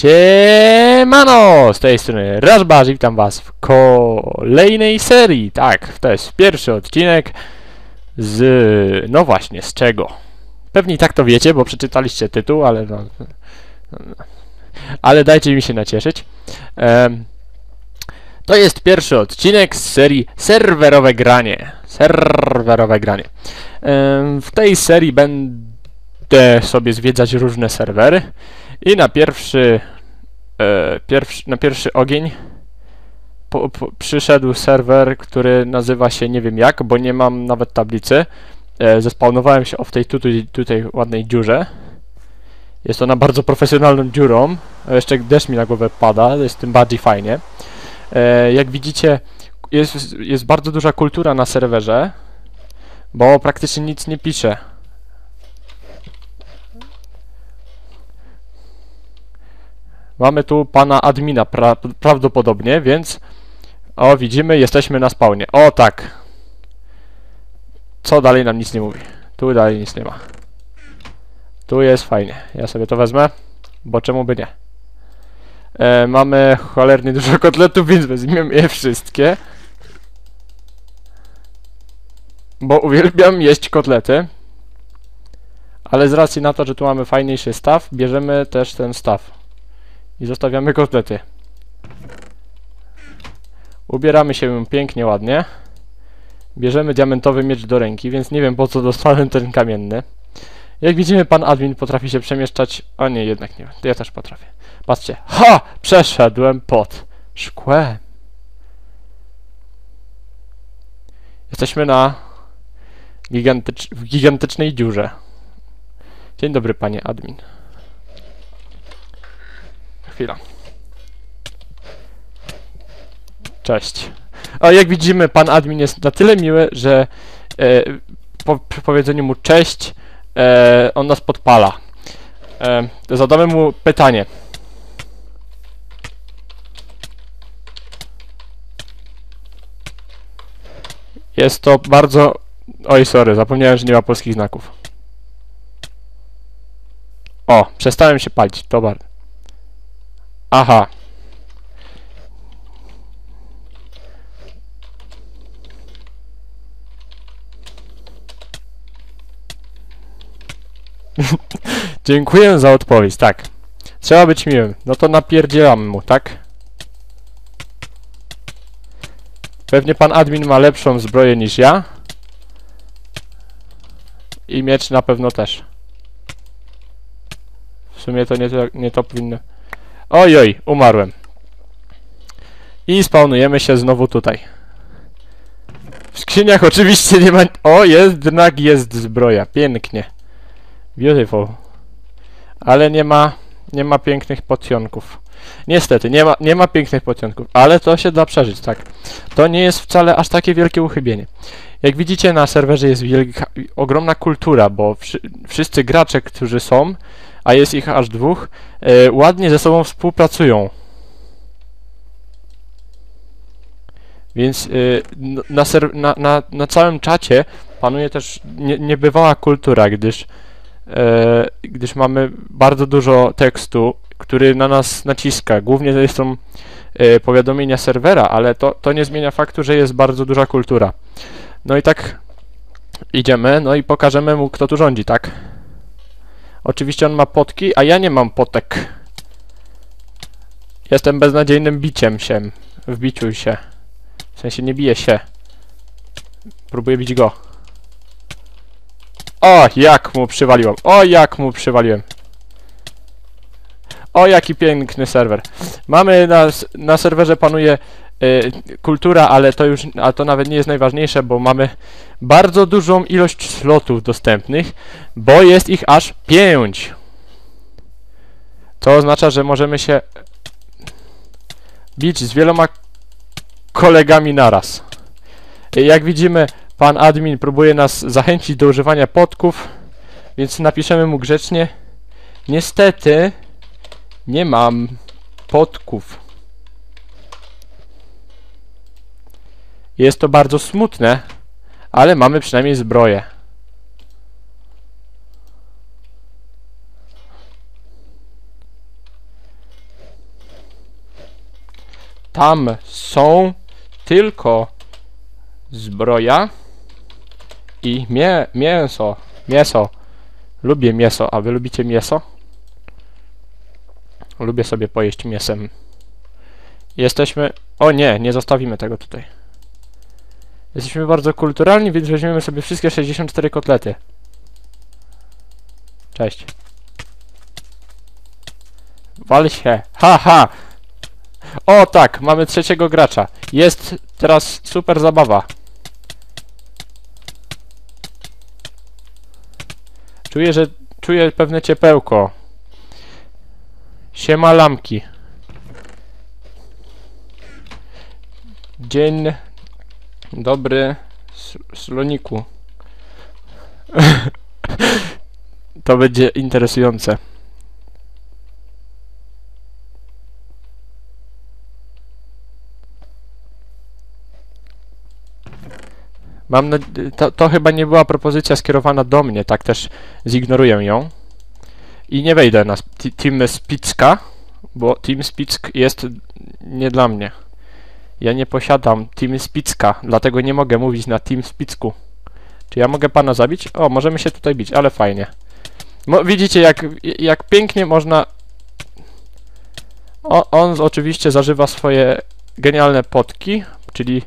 Siemano! Z tej strony Rashbash i witam was w kolejnej serii. Tak, to jest pierwszy odcinek z... no właśnie, z czego? Pewnie tak to wiecie, bo przeczytaliście tytuł, ale no... Ale dajcie mi się nacieszyć. Em, to jest pierwszy odcinek z serii Serwerowe Granie. Serwerowe Granie. Em, w tej serii będę sobie zwiedzać różne serwery i na pierwszy, e, pierwszy na pierwszy ogień po, po, przyszedł serwer, który nazywa się nie wiem jak, bo nie mam nawet tablicy. E, zespawnowałem się o w tej tutaj, tutaj ładnej dziurze. Jest ona bardzo profesjonalną dziurą. Jeszcze deszcz mi na głowę pada, jest tym bardziej fajnie. E, jak widzicie, jest, jest bardzo duża kultura na serwerze, bo praktycznie nic nie pisze. Mamy tu pana admina pra prawdopodobnie, więc... O, widzimy, jesteśmy na spawnie. O, tak. Co dalej nam nic nie mówi? Tu dalej nic nie ma. Tu jest fajnie. Ja sobie to wezmę, bo czemu by nie? E, mamy cholernie dużo kotletów, więc weźmiemy je wszystkie. Bo uwielbiam jeść kotlety. Ale z racji na to, że tu mamy fajniejszy staw, bierzemy też ten staw. I zostawiamy kotlety. Ubieramy się pięknie, ładnie. Bierzemy diamentowy miecz do ręki, więc nie wiem po co dostałem ten kamienny. Jak widzimy, pan admin potrafi się przemieszczać... O nie, jednak nie. Ja też potrafię. Patrzcie. Ha! Przeszedłem pod szkłem. Jesteśmy na gigantycz... w gigantycznej dziurze. Dzień dobry, panie admin. Chwila. Cześć. O, jak widzimy, pan admin jest na tyle miły, że e, po przy powiedzeniu mu cześć, e, on nas podpala. E, zadamy mu pytanie. Jest to bardzo... Oj, sorry, zapomniałem, że nie ma polskich znaków. O, przestałem się palić, to bardzo. Aha. Dziękuję za odpowiedź, tak. Trzeba być miłym. No to napierdzielam mu, tak? Pewnie pan admin ma lepszą zbroję niż ja. I miecz na pewno też. W sumie to nie to, nie to powinno... Oj, oj, umarłem. I spawnujemy się znowu tutaj. W skrzyniach oczywiście nie ma... O, jest jednak jest zbroja. Pięknie. Beautiful. Ale nie ma... Nie ma pięknych potionków. Niestety, nie ma, nie ma pięknych potionków, ale to się da przeżyć, tak. To nie jest wcale aż takie wielkie uchybienie. Jak widzicie, na serwerze jest wielka, ogromna kultura, bo wszy, wszyscy gracze, którzy są, a jest ich aż dwóch, e, ładnie ze sobą współpracują. Więc e, na, na, na, na całym czacie panuje też nie, niebywała kultura, gdyż, e, gdyż mamy bardzo dużo tekstu, który na nas naciska. Głównie to są e, powiadomienia serwera, ale to, to nie zmienia faktu, że jest bardzo duża kultura. No i tak idziemy, no i pokażemy mu, kto tu rządzi, tak? Oczywiście on ma potki, a ja nie mam potek. Jestem beznadziejnym biciem się. W biciu się. W sensie nie bije się. Próbuję bić go. O, jak mu przywaliłem. O, jak mu przywaliłem. O, jaki piękny serwer. Mamy na, na serwerze panuje kultura, ale to już, a to nawet nie jest najważniejsze, bo mamy bardzo dużą ilość slotów dostępnych, bo jest ich aż 5. To oznacza, że możemy się bić z wieloma kolegami naraz. Y, jak widzimy, pan admin próbuje nas zachęcić do używania podków, więc napiszemy mu grzecznie. Niestety, nie mam podków. Jest to bardzo smutne, ale mamy przynajmniej zbroję. Tam są tylko zbroja i mię mięso. Mięso. Lubię mięso, a wy lubicie mięso? Lubię sobie pojeść mięsem. Jesteśmy... O nie, nie zostawimy tego tutaj. Jesteśmy bardzo kulturalni, więc weźmiemy sobie wszystkie 64 kotlety. Cześć. Wal się. Ha, ha. O tak, mamy trzeciego gracza. Jest teraz super zabawa. Czuję, że czuję pewne ciepełko. Siema lamki. Dzień dobry, sloniku. to będzie interesujące. Mam na... to, to chyba nie była propozycja skierowana do mnie, tak też zignoruję ją. I nie wejdę na Team Spicka, bo Team Spick jest nie dla mnie. Ja nie posiadam Team Spicka, dlatego nie mogę mówić na Team Spicku. Czy ja mogę pana zabić? O, możemy się tutaj bić, ale fajnie. Mo, widzicie, jak, jak pięknie można... O, on oczywiście zażywa swoje genialne potki, czyli...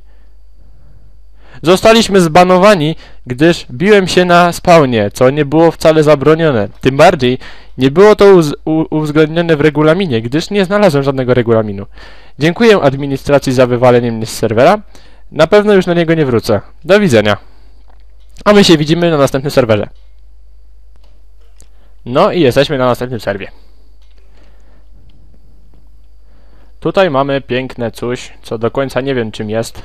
Zostaliśmy zbanowani, gdyż biłem się na spawnie, co nie było wcale zabronione. Tym bardziej nie było to uz uwzględnione w regulaminie, gdyż nie znalazłem żadnego regulaminu. Dziękuję administracji za wywalenie mnie z serwera. Na pewno już na niego nie wrócę. Do widzenia. A my się widzimy na następnym serwerze. No i jesteśmy na następnym serwie. Tutaj mamy piękne coś, co do końca nie wiem czym jest.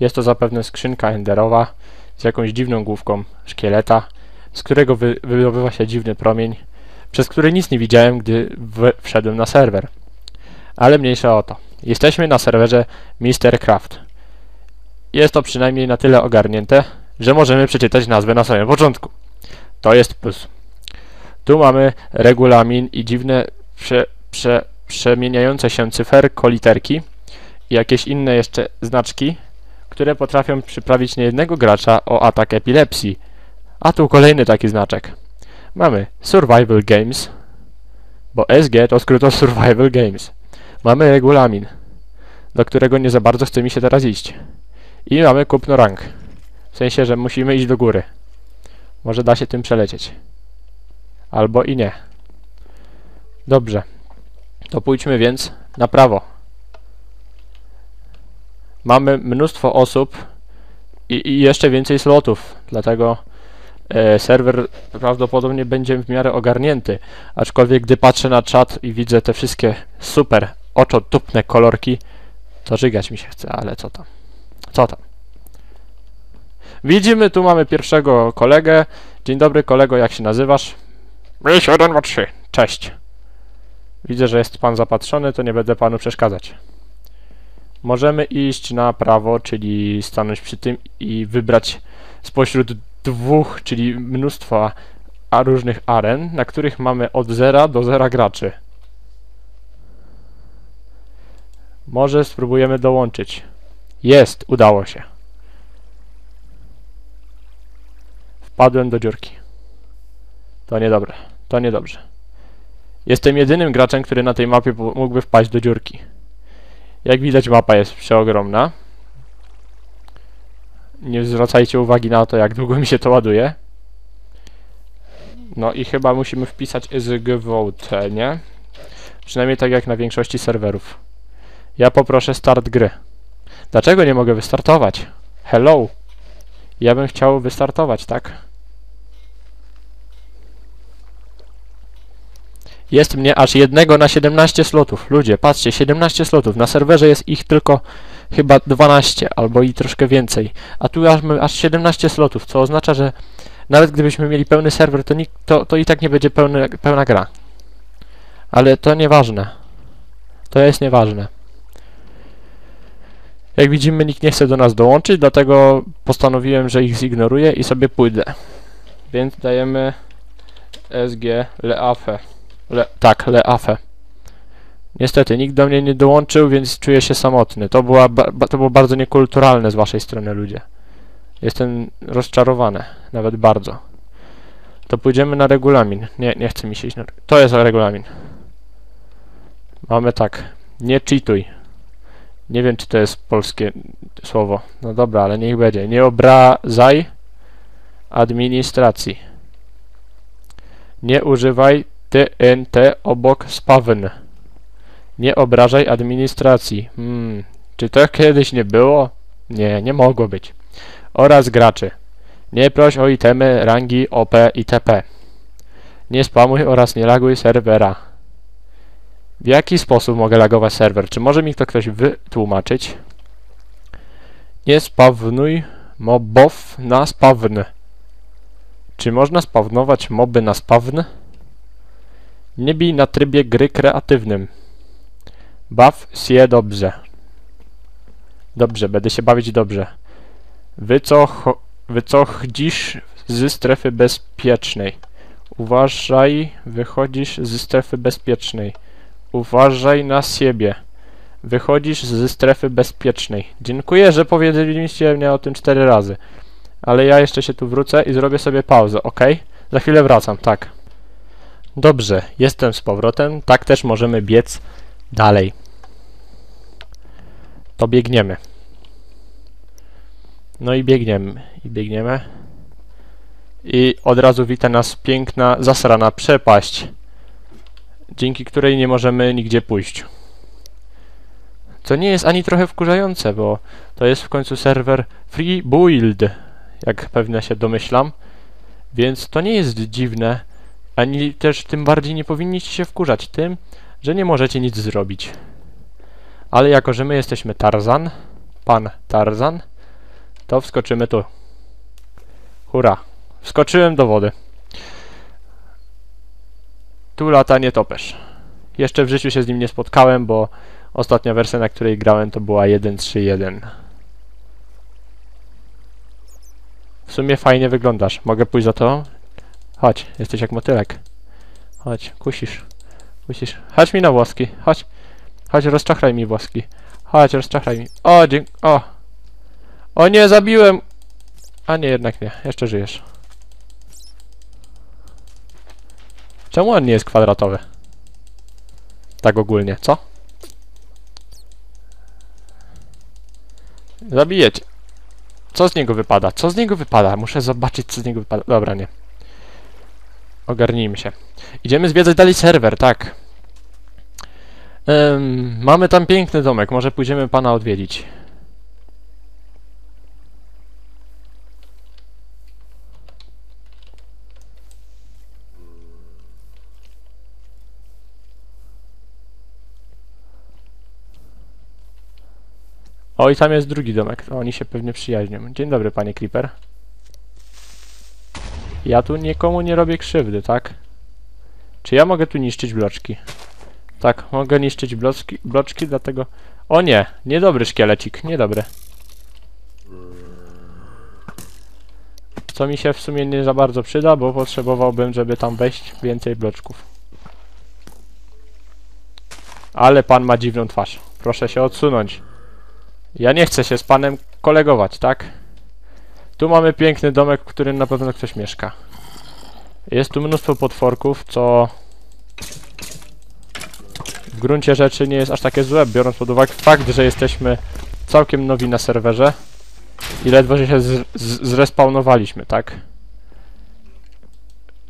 Jest to zapewne skrzynka enderowa z jakąś dziwną główką szkieleta, z którego wy wydobywa się dziwny promień, przez który nic nie widziałem, gdy wszedłem na serwer. Ale mniejsza o to. Jesteśmy na serwerze Mr. Craft. Jest to przynajmniej na tyle ogarnięte, że możemy przeczytać nazwę na samym początku. To jest plus. Tu mamy regulamin i dziwne prze, prze, przemieniające się cyferko literki i jakieś inne jeszcze znaczki, które potrafią przyprawić niejednego gracza o atak epilepsji. A tu kolejny taki znaczek. Mamy Survival Games, bo SG to skrót od Survival Games. Mamy regulamin, do którego nie za bardzo chce mi się teraz iść. I mamy kupno rank. W sensie, że musimy iść do góry. Może da się tym przelecieć. Albo i nie. Dobrze. To pójdźmy więc na prawo. Mamy mnóstwo osób i, i jeszcze więcej slotów, dlatego e, serwer prawdopodobnie będzie w miarę ogarnięty. Aczkolwiek gdy patrzę na czat i widzę te wszystkie super oczotupne kolorki, to żygać mi się chce, ale co tam? Co tam? Widzimy, tu mamy pierwszego kolegę. Dzień dobry kolego, jak się nazywasz? Miś 1, 2, 3. Cześć. Widzę, że jest pan zapatrzony, to nie będę panu przeszkadzać. Możemy iść na prawo, czyli stanąć przy tym i wybrać spośród dwóch, czyli mnóstwa różnych aren, na których mamy od 0 do 0 graczy. Może spróbujemy dołączyć. Jest, udało się. Wpadłem do dziurki. To niedobre, to niedobrze. Jestem jedynym graczem, który na tej mapie mógłby wpaść do dziurki. Jak widać mapa jest przeogromna. Nie zwracajcie uwagi na to, jak długo mi się to ładuje. No i chyba musimy wpisać SGVT, nie? Przynajmniej tak jak na większości serwerów. Ja poproszę start gry. Dlaczego nie mogę wystartować? Hello! Ja bym chciał wystartować, tak? Jest mnie aż jednego na 17 slotów. Ludzie, patrzcie, 17 slotów. Na serwerze jest ich tylko chyba 12 albo i troszkę więcej. A tu aż, aż 17 slotów, co oznacza, że nawet gdybyśmy mieli pełny serwer, to, nik- to, to i tak nie będzie pełny, pełna gra. Ale to nieważne. To jest nieważne. Jak widzimy, nikt nie chce do nas dołączyć, dlatego postanowiłem, że ich zignoruję i sobie pójdę. Więc dajemy SG Leafe. Le, tak, Leafe. Niestety, nikt do mnie nie dołączył, więc czuję się samotny. To, była, ba, to było bardzo niekulturalne z waszej strony, ludzie. Jestem rozczarowany, nawet bardzo. To pójdziemy na regulamin. Nie, nie chce mi się iść na... To jest regulamin. Mamy tak. Nie cheatuj. Nie wiem, czy to jest polskie słowo. No dobra, ale niech będzie. Nie obrażaj administracji. Nie używaj TNT obok spawn. Nie obrażaj administracji. Hmm, czy to kiedyś nie było? Nie, nie mogło być. Oraz graczy. Nie proś o itemy rangi OP itp. Nie spamuj oraz nie laguj serwera. W jaki sposób mogę lagować serwer? Czy może mi to ktoś wytłumaczyć? Nie spawnuj mobów na spawn. Czy można spawnować moby na spawn? Nie bij na trybie gry kreatywnym. Baw się dobrze. Dobrze, będę się bawić dobrze. Wycoch... Wychodzisz z strefy bezpiecznej. Uważaj, wychodzisz z strefy bezpiecznej. Uważaj na siebie. Wychodzisz ze strefy bezpiecznej. Dziękuję, że powiedzieliście mnie o tym cztery razy. Ale ja jeszcze się tu wrócę i zrobię sobie pauzę, ok? Za chwilę wracam, tak. Dobrze, jestem z powrotem. Tak też możemy biec dalej. To biegniemy. No i biegniemy. I biegniemy. I od razu wita nas piękna, zasrana przepaść, dzięki której nie możemy nigdzie pójść. Co nie jest ani trochę wkurzające, bo to jest w końcu serwer free build, jak pewnie się domyślam, więc to nie jest dziwne, ani też tym bardziej nie powinniście się wkurzać tym, że nie możecie nic zrobić. Ale jako, że my jesteśmy Tarzan, pan Tarzan, to wskoczymy tu. Hurra. Wskoczyłem do wody. Tu lata nietoperz. Jeszcze w życiu się z nim nie spotkałem, bo ostatnia wersja, na której grałem, to była 1.3.1. W sumie fajnie wyglądasz. Mogę pójść za to? Chodź, jesteś jak motylek. Chodź, kusisz. Kusisz. Chodź mi na włoski. Chodź. Chodź, rozczachraj mi włoski. Chodź, rozczachraj mi. O, dziękuję. O. O nie, zabiłem. A nie, jednak nie. Jeszcze żyjesz. Czemu on nie jest kwadratowy? Tak ogólnie, co? Zabijecie. Co z niego wypada? Co z niego wypada? Muszę zobaczyć, co z niego wypada. Dobra, nie. Ogarnijmy się. Idziemy zwiedzać dalej serwer, tak. Em, mamy tam piękny domek, może pójdziemy pana odwiedzić. O, i tam jest drugi domek. Oni się pewnie przyjaźnią. Dzień dobry, panie Creeper. Ja tu nikomu nie robię krzywdy, tak? Czy ja mogę tu niszczyć bloczki? Tak, mogę niszczyć bloczki, bloczki, dlatego... O nie, niedobry szkielecik, niedobry. Co mi się w sumie nie za bardzo przyda, bo potrzebowałbym, żeby tam wejść więcej bloczków. Ale pan ma dziwną twarz. Proszę się odsunąć. Ja nie chcę się z panem kolegować, tak? Tu mamy piękny domek, w którym na pewno ktoś mieszka. Jest tu mnóstwo potworków, co w gruncie rzeczy nie jest aż takie złe, biorąc pod uwagę fakt, że jesteśmy całkiem nowi na serwerze i ledwo się zrespawnowaliśmy, tak?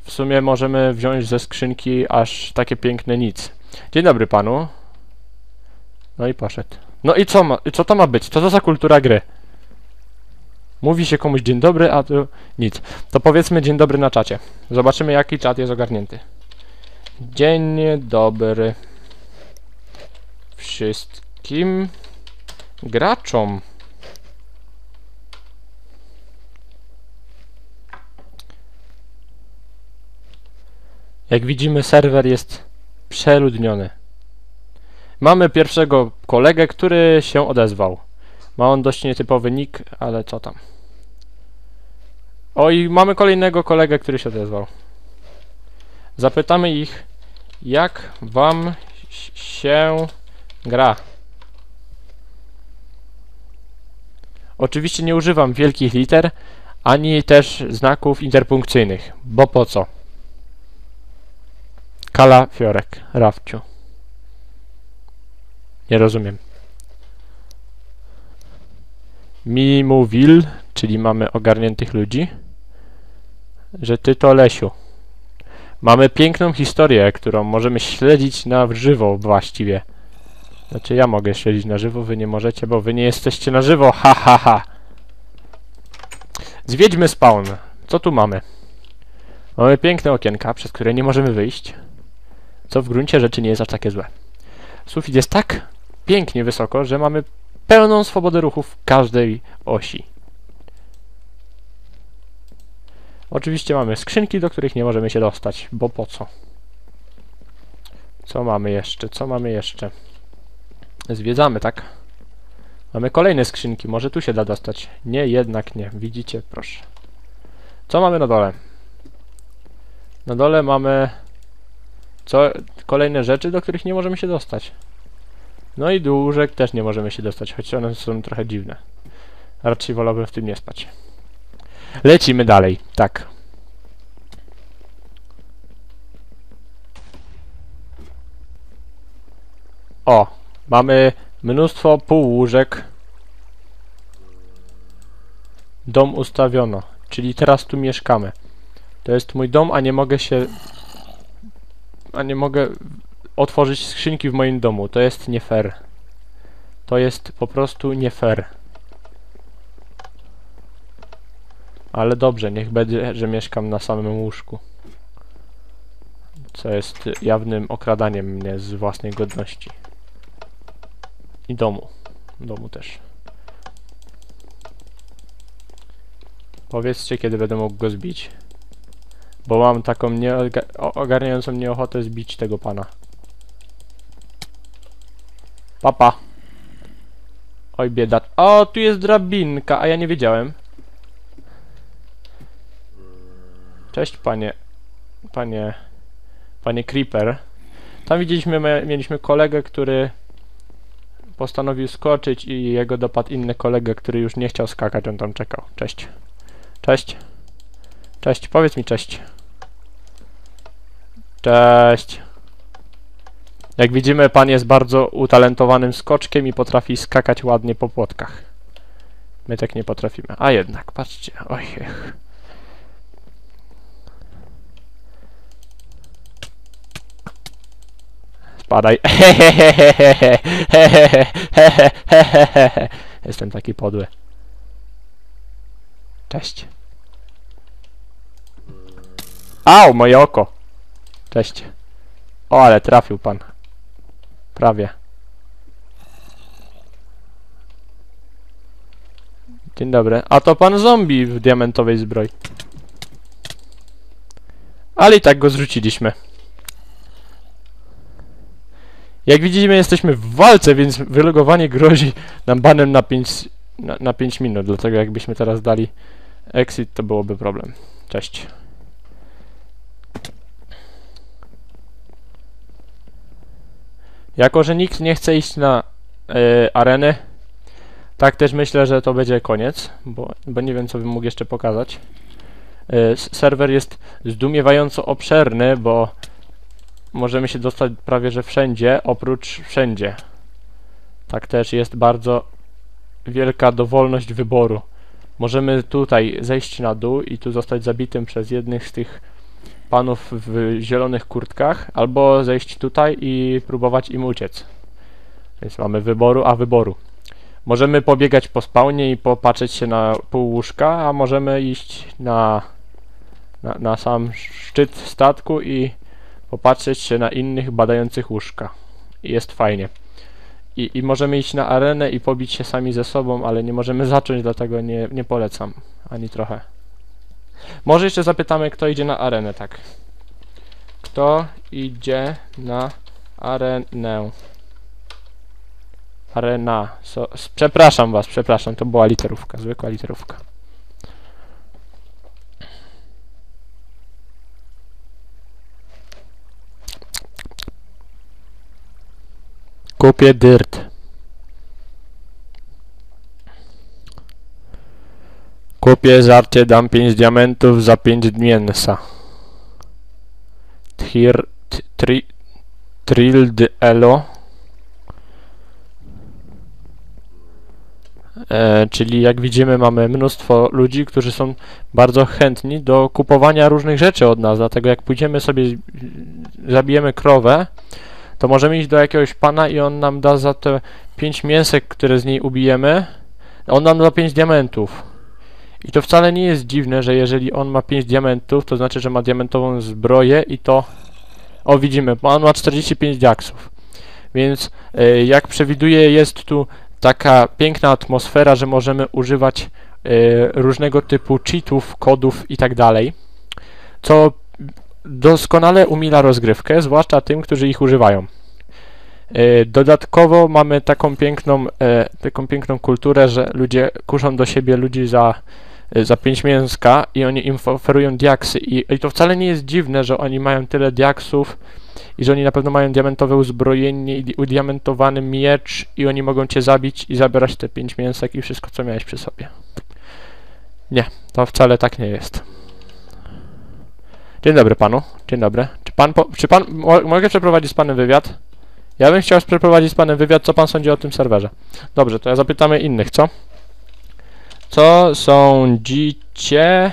W sumie możemy wziąć ze skrzynki aż takie piękne nic. Dzień dobry panu. No i poszedł. No i co ma, co to ma być? Co to za kultura gry? Mówi się komuś dzień dobry, a tu nic. To powiedzmy dzień dobry na czacie. Zobaczymy jaki czat jest ogarnięty. Dzień dobry wszystkim graczom. Jak widzimy serwer jest przeludniony. Mamy pierwszego kolegę, który się odezwał. Ma on dość nietypowy nick, ale co tam. O i mamy kolejnego kolegę, który się odezwał. Zapytamy ich, jak wam się gra. Oczywiście nie używam wielkich liter, ani też znaków interpunkcyjnych, bo po co? Kala Fiorek, Rafciu. Nie rozumiem. Mi mówił, czyli mamy ogarniętych ludzi, że ty to Lesiu. Mamy piękną historię, którą możemy śledzić na żywo właściwie. Znaczy ja mogę śledzić na żywo, wy nie możecie, bo wy nie jesteście na żywo, ha ha ha. Zwiedźmy spawn. Co tu mamy? Mamy piękne okienka, przez które nie możemy wyjść, co w gruncie rzeczy nie jest aż takie złe. Sufit jest tak pięknie wysoko, że mamy pełną swobodę ruchu w każdej osi. Oczywiście mamy skrzynki, do których nie możemy się dostać, bo po co? Co mamy jeszcze? Co mamy jeszcze? Zwiedzamy, tak? Mamy kolejne skrzynki, może tu się da dostać. Nie, jednak nie. Widzicie? Proszę. Co mamy na dole? Na dole mamy co, kolejne rzeczy, do których nie możemy się dostać. No i do też nie możemy się dostać, choć one są trochę dziwne. Raczej wolałbym w tym nie spać. Lecimy dalej, tak. O, mamy mnóstwo półłóżek. Dom ustawiono, czyli teraz tu mieszkamy. To jest mój dom, a nie mogę się... A nie mogę otworzyć skrzynki w moim domu. To jest nie fair. To jest po prostu nie fair. Ale dobrze, niech będzie, że mieszkam na samym łóżku. Co jest jawnym okradaniem mnie z własnej godności. I domu. Domu też. Powiedzcie, kiedy będę mógł go zbić. Bo mam taką nieogarniającą mnie ochotę zbić tego pana. Papa. Oj bieda. O, tu jest drabinka, a ja nie wiedziałem. Cześć panie. Panie. Panie Creeper. Tam widzieliśmy, mieliśmy kolegę, który postanowił skoczyć i jego dopadł inny kolega, który już nie chciał skakać, on tam czekał. Cześć. Cześć. Cześć, powiedz mi cześć. Cześć. Jak widzimy, pan jest bardzo utalentowanym skoczkiem i potrafi skakać ładnie po płotkach. My tak nie potrafimy. A jednak, patrzcie. Ojech. Spadaj. Jestem taki podły. Cześć. Au, moje oko. Cześć. O, ale trafił pan. Prawie. Dzień dobry. A to pan zombie w diamentowej zbroi. Ale i tak go zrzuciliśmy. Jak widzimy, jesteśmy w walce, więc wylogowanie grozi nam banem na 5, na, na 5 minut. Dlatego jakbyśmy teraz dali exit, to byłoby problem. Cześć. Jako, że nikt nie chce iść na y, areny, tak też myślę, że to będzie koniec, bo, bo nie wiem, co bym mógł jeszcze pokazać. Y, serwer jest zdumiewająco obszerny, bo możemy się dostać prawie że wszędzie, oprócz wszędzie. Tak też jest bardzo wielka dowolność wyboru. Możemy tutaj zejść na dół i tu zostać zabitym przez jednych z tych panów w zielonych kurtkach, albo zejść tutaj i próbować im uciec. Więc mamy wyboru, a wyboru. Możemy pobiegać po spawnie i popatrzeć się na pół łóżka, a możemy iść na, na, na sam szczyt statku i popatrzeć się na innych badających łóżka. I jest fajnie. I, I możemy iść na arenę i pobić się sami ze sobą, ale nie możemy zacząć, dlatego nie, nie polecam. Ani trochę. Może jeszcze zapytamy, kto idzie na arenę, tak. Kto idzie na arenę? Arena. So, przepraszam was, przepraszam, to była literówka, zwykła literówka. Kupię dyrt. Kupię żarcie, dam 5 diamentów za 5 mięsa. Trir, t- tri, trilled elo. E, czyli jak widzimy mamy mnóstwo ludzi, którzy są bardzo chętni do kupowania różnych rzeczy od nas, dlatego jak pójdziemy sobie, zabijemy krowę, to możemy iść do jakiegoś pana i on nam da za te 5 mięsek, które z niej ubijemy, on nam da 5 diamentów. I to wcale nie jest dziwne, że jeżeli on ma 5 diamentów, to znaczy, że ma diamentową zbroję i to... O, widzimy, on ma 45 diaksów. Więc e, jak przewiduję, jest tu taka piękna atmosfera, że możemy używać e, różnego typu cheatów, kodów i tak dalej, co doskonale umila rozgrywkę, zwłaszcza tym, którzy ich używają. E, Dodatkowo mamy taką piękną, e, taką piękną kulturę, że ludzie kuszą do siebie ludzi za, e, za pięć mięska i oni im oferują diaksy. I, I to wcale nie jest dziwne, że oni mają tyle diaksów i że oni na pewno mają diamentowe uzbrojenie i di- udiamentowany miecz i oni mogą cię zabić i zabierać te pięć mięsek i wszystko, co miałeś przy sobie. Nie, to wcale tak nie jest. Dzień dobry panu. Dzień dobry. Czy pan, po, czy pan, mo, mogę przeprowadzić z panem wywiad? Ja bym chciał przeprowadzić z panem wywiad, co pan sądzi o tym serwerze. Dobrze, to ja zapytamy innych, co? Co sądzicie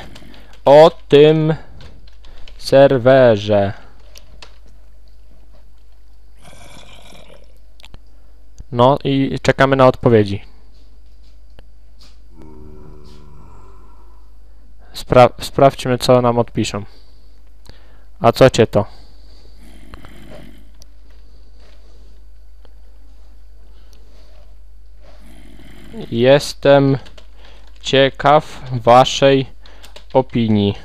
o tym serwerze? No i czekamy na odpowiedzi. Spra sprawdźmy, co nam odpiszą. A co cię to? Jestem ciekaw waszej opinii.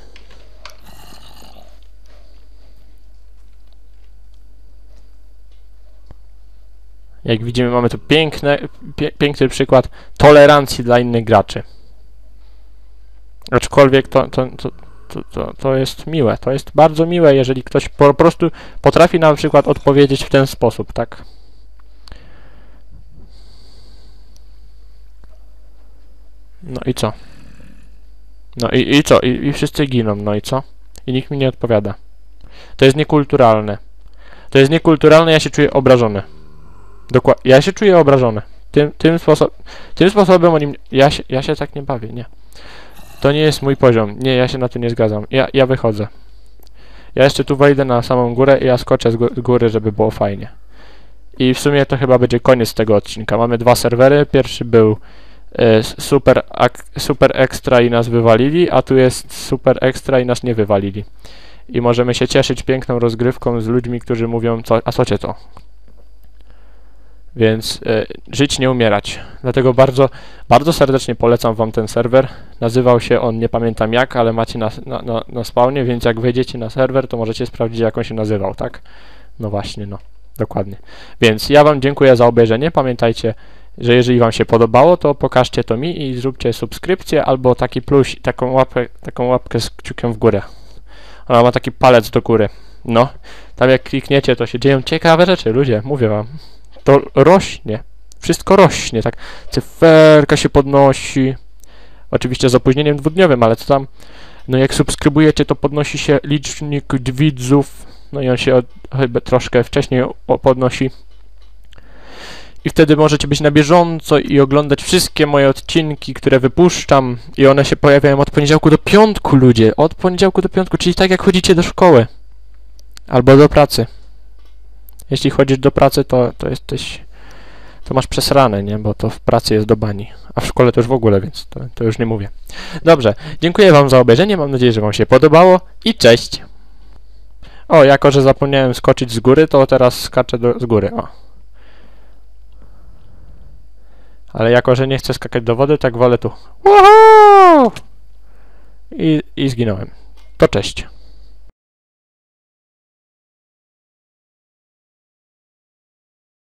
Jak widzimy, mamy tu piękne, piękny przykład tolerancji dla innych graczy. Aczkolwiek to, to, to, to, to jest miłe. To jest bardzo miłe, jeżeli ktoś po prostu potrafi na przykład odpowiedzieć w ten sposób, tak? No i co? No i, i co? I, I wszyscy giną, no i co? I nikt mi nie odpowiada. To jest niekulturalne. To jest niekulturalne, ja się czuję obrażony. Dokładnie. Ja się czuję obrażony. Tym, tym, tym sposobem oni. Ja się, ja się tak nie bawię, nie. To nie jest mój poziom. Nie, ja się na to nie zgadzam. Ja, ja wychodzę. Ja jeszcze tu wejdę na samą górę i ja skoczę z gó- z góry, żeby było fajnie. I w sumie to chyba będzie koniec tego odcinka. Mamy dwa serwery. Pierwszy był super, ak, super extra i nas wywalili, a tu jest super extra i nas nie wywalili. I możemy się cieszyć piękną rozgrywką z ludźmi, którzy mówią, co, a co cię to? Więc e, żyć, nie umierać. Dlatego bardzo, bardzo serdecznie polecam Wam ten serwer. Nazywał się on, nie pamiętam jak, ale macie na, na, na, na spawnie, więc jak wejdziecie na serwer, to możecie sprawdzić, jak on się nazywał, tak? No właśnie, no. Dokładnie. Więc ja Wam dziękuję za obejrzenie. Pamiętajcie, że jeżeli Wam się podobało, to pokażcie to mi i zróbcie subskrypcję albo taki plus, taką łapkę, taką łapkę z kciukiem w górę. Ona ma taki palec do góry. No. Tam jak klikniecie, to się dzieją ciekawe rzeczy, ludzie, mówię Wam to rośnie. Wszystko rośnie, tak. Cyferka się podnosi. Oczywiście z opóźnieniem dwudniowym, ale co tam. No jak subskrybujecie, to podnosi się licznik widzów. No i on się od, chyba troszkę wcześniej podnosi. I wtedy możecie być na bieżąco i oglądać wszystkie moje odcinki, które wypuszczam. I one się pojawiają od poniedziałku do piątku, ludzie. Od poniedziałku do piątku, czyli tak jak chodzicie do szkoły. Albo do pracy. Jeśli chodzisz do pracy, to, to jesteś. To masz przesrane, nie? Bo to w pracy jest do bani. A w szkole to już w ogóle, więc to, to już nie mówię. Dobrze, dziękuję Wam za obejrzenie. Mam nadzieję, że Wam się podobało i cześć! O, jako że zapomniałem skoczyć z góry, to teraz skaczę do, z góry. O. Ale jako, że nie chcę skakać do wody, tak wolę tu. Woohoo! I, I zginąłem. To cześć.